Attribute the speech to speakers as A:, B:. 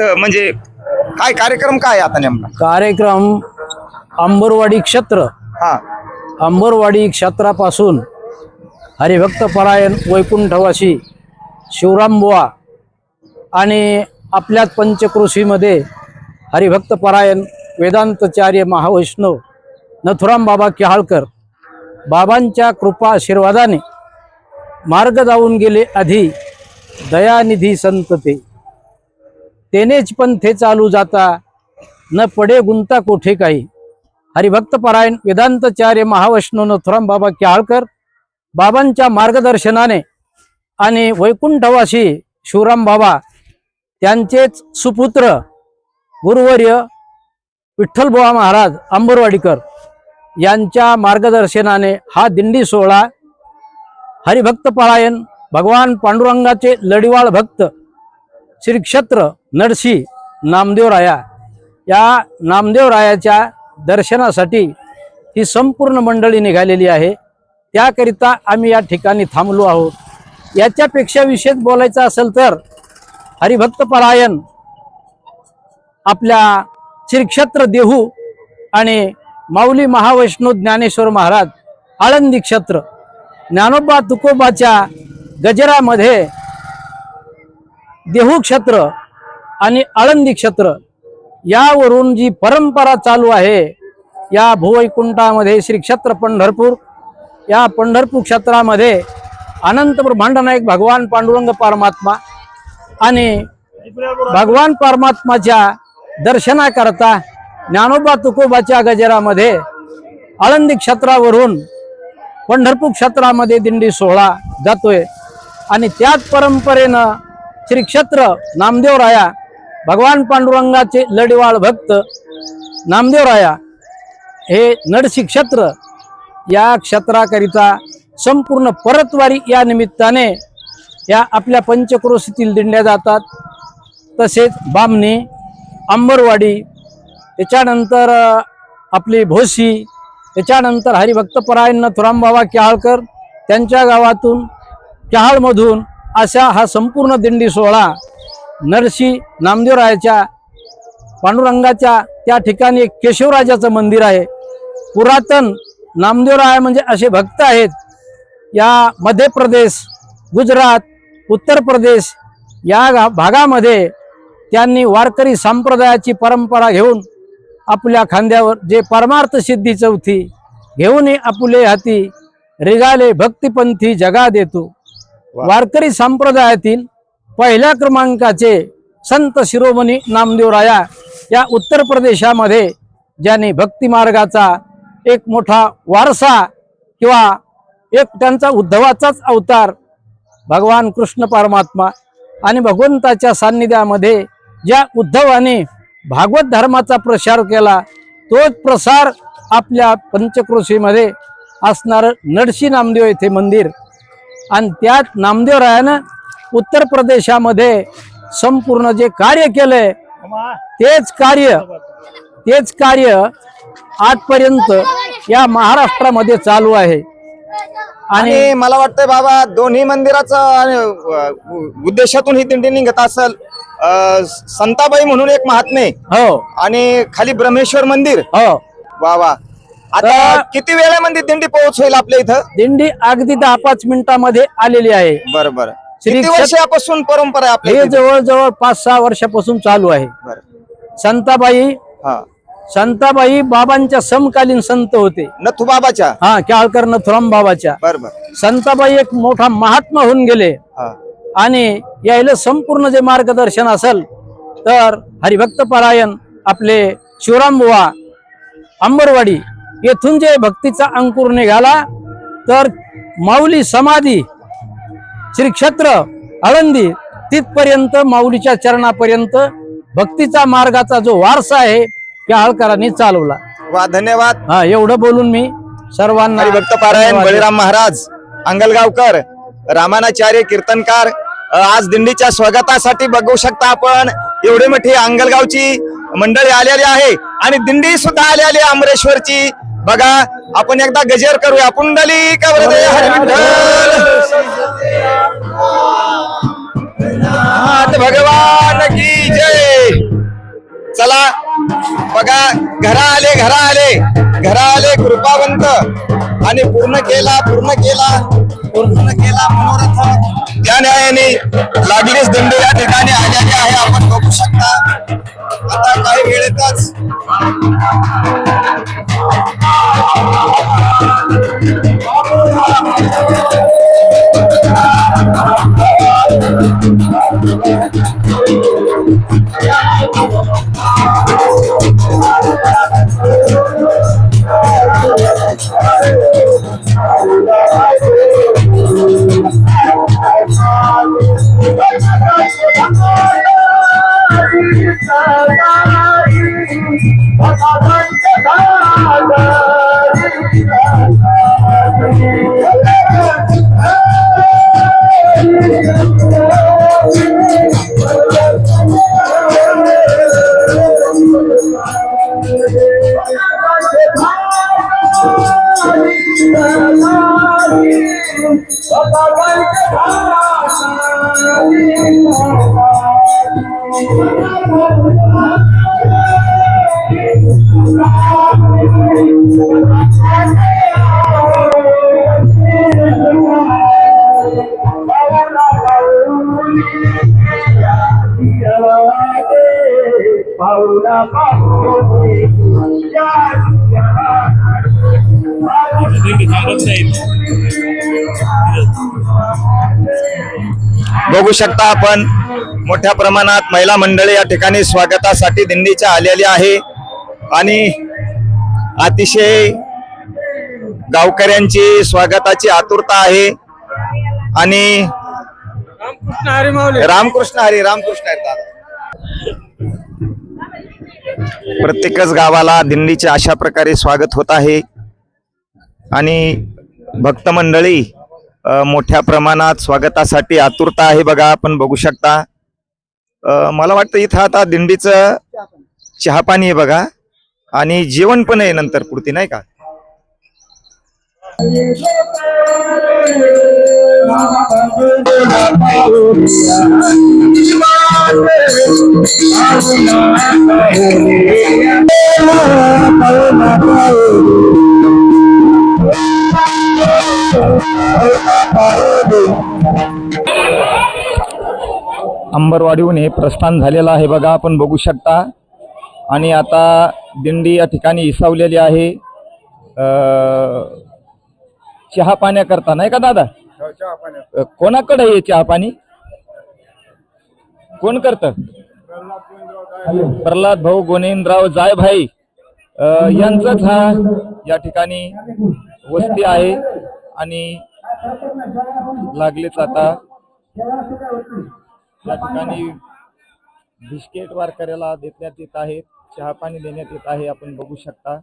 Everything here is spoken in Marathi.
A: म्हणजे काय कार्यक्रम काय आता नेमका?
B: कार्यक्रम अंबरवाडी क्षेत्र.
A: हा.
B: अंबरवाडी क्षेत्रापासून हरिभक्त परायण वैकुंठवासी शिवरामबुवा आणि आपल्याच पंचक्रोशीमध्ये हरिभक्त परायण वेदांतचार्य महावैष्णव नथुराम बाबा किहाळकर बाबांच्या कृपा आशीर्वादाने मार्ग जाऊन गेले आधी दयानिधी संत ते. तेनेच पंथे चालू जाता. न पडे गुंता कोठे काही. हरिभक्त परायण वेदांतचार्य महावैष्णव नथुराम बाबा क्याळकर बाबांच्या मार्गदर्शनाने आणि वैकुंठवासी शिवराम बाबा त्यांचेच सुपुत्र गुरुवर्य विठ्ठलबुवा महाराज आंबरवाडीकर यांच्या मार्गदर्शनाने हा दिंडी सोहळा हरिभक्त परायण भगवान पांडुरंगाचे लढिवाळ भक्त श्री नडशी नामदेवराया या नामदेवरायाच्या दर्शनासाठी ही संपूर्ण मंडळी निघालेली आहे. त्याकरिता आम्ही या ठिकाणी थांबलो आहोत. याच्यापेक्षा विशेष बोलायचं असेल तर हरिभक्त परायण आपल्या श्रीक्षेत्र देहू आणि माऊली महावैष्णव ज्ञानेश्वर महाराज आळंदी क्षेत्र ज्ञानोबा तुकोबाच्या गजरामध्ये देहू क्षेत्र आणि आळंदी क्षेत्र यावरून जी परंपरा चालू आहे या भुवैकुंठामध्ये श्री क्षेत्र पंढरपूर या पंढरपूर क्षेत्रामध्ये अनंत ब्रह्मांडनायक भगवान पांडुरंग परमात्मा आणि भगवान परमात्माच्या दर्शनाकरता ज्ञानोबा तुकोबाच्या गजरामध्ये आळंदी क्षेत्रावरून पंढरपूर क्षेत्रामध्ये दिंडी सोहळा जातोय. आणि त्याच परंपरेनं श्री क्षेत्र नामदेवराया भगवान पांडुरंगाचे लढवाळ भक्त नामदेवराया हे नडसी क्षेत्र या क्षेत्राकरिता संपूर्ण परतवारी या निमित्ताने या आपल्या पंचक्रोशीतील दिंड्या जातात. तसेच बामणी अंबरवाडी त्याच्यानंतर आपली भोसी त्याच्यानंतर हरिभक्तपरायण थुरामबाबा क्याळकर त्यांच्या गावातून क्याळमधून अशा हा संपूर्ण दिंडी सोहळा नरसी नामदेवरायाच्या पांडुरंगाच्या त्या ठिकाणी एक केशवराजाचं मंदिर आहे. पुरातन नामदेवराय म्हणजे असे भक्त आहेत. या मध्य प्रदेश गुजरात उत्तर प्रदेश या भागामध्ये त्यांनी वारकरी संप्रदायाची परंपरा घेऊन आपल्या खांद्यावर जे परमार्थ सिद्धी चौथी घेऊन आपुले हाती रिगाले भक्तिपंथी जगा देतो. वारकरी संप्रदायातील पहिल्या क्रमांकाचे संत शिरोमणी नामदेवराया या उत्तर प्रदेशामध्ये ज्यांनी भक्तिमार्गाचा एक मोठा वारसा किंवा एक त्यांचा उद्धवाचाच अवतार भगवान कृष्ण परमात्मा आणि भगवंताच्या सान्निध्यामध्ये ज्या उद्धवाने भागवत धर्माचा प्रसार केला तोच प्रसार आपल्या पंचक्रोशीमध्ये असणारं नरसी नामदेव येथे मंदिर. आणि त्यात नामदेवरायानं उत्तर प्रदेशामध्ये संपूर्ण जे कार्य केलंय तेच कार्य तेच कार्य आजपर्यंत या महाराष्ट्रामध्ये चालू आहे. आणि
A: मला वाटतंय बाबा दोन्ही मंदिराचं उद्देशातून ही दिंडी निघत असेल संताबाई म्हणून एक महात्मे
B: हो.
A: आणि खाली ब्रह्मेश्वर मंदिर.
B: हो.
A: वा वा. आता किती वेळामध्ये दिंडी पोहोचेल आपल्या इथं?
B: दिंडी अगदी दहा पाच मिनिटामध्ये आलेली आहे.
A: बरं बरं.
B: श्री
A: किती वर्षापासून परंपरा आहे आपल्या
B: हे? जवळजवळ पाच सहा वर्षापासून चालू आहे. संताबाई
A: हा.
B: संताबाई बाबांच्या समकालीन संत होते.
A: नथू बाबाच्या?
B: हा क्याळकर नथुराम बाबाच्या.
A: बरं बरं.
B: संताबाई एक मोठा महात्मा होऊन गेले.
A: हा.
B: आणि यायला संपूर्ण जे मार्गदर्शन असेल तर हरिभक्त परायण आपले शिवराम बुवा अंबरवाडी येथून जे भक्तीचा अंकुर निघाला तर माऊली समाधी श्री क्षेत्र आळंदी तिथपर्यंत माऊलीच्या चरणापर्यंत भक्तीचा मार्गाचा जो वारसा आहे त्या हळकरांनी चालवला.
A: वा धन्यवाद.
B: हा एवढं बोलून मी सर्वांना
A: हरिभक्त पारायण बळीराम महाराज अंगलगावकर रामानाचार्य कीर्तनकार आज दिंडीच्या स्वागतासाठी बघू शकता आपण एवढी मोठी अंगलगावची मंडळी आलेली आहे आणि दिंडी सुद्धा आलेली आहे अमरेश्वरची. बघा आपण एकदा गजेर करूया. पुंडली नाथ भगवान की जय. चला बघा घरा आले घरा आले. घरा आले कृपावंत. आणि पूर्ण केला पूर्ण केला पूर्ण केला मनोरथ. त्या न्यायाने लागलीच दंड या ठिकाणी आलेली आहे आपण बघू शकता. आता काही वेळेतच I think it's out of. बघू शकता आपण मोठ्या प्रमाणात महिला मंडळी या ठिकाणी स्वागतासाठी दिंडीच्या आलेली आहे. आणि अतिशय गावकऱ्यांची स्वागताची आतुरता आहे. आणि
B: रामकृष्ण हरी माऊली.
A: रामकृष्ण हरी रामकृष्ण हरी दादा. प्रत्येकच गावाला दिंडीचे अशा प्रकारे स्वागत होत आहे. आणि भक्त मंडळी मोठ्या प्रमाणात स्वागतासाठी आतुरता आहे बघा आपण बघू शकता. मला वाटतं इथं आता दिंडीचं चहा पाणी आहे बघा. आणि जेवण पण आहे नंतर पुढती नाही का? अंबरवाडीहून हे प्रस्थान झालेलं आहे बघा आपण बघू शकता. आणि आता दिंडी या ठिकाणी इसावलेली आहे. चहा पाण्याकरता नाही का दादा? अ, कोणाकडे आहे चहा पाणी? कोण करत? प्रल्हाद भाऊ गोनेंद्रराव जायभाई. यांचाच हा या ठिकाणी वस्ती आहे. आणि लागलेच आता. या ठिकाणी बिस्किट वारकऱ्याला देण्यात येत आहे चहा पाणी देण्यात येत आहे आपण बघू शकता.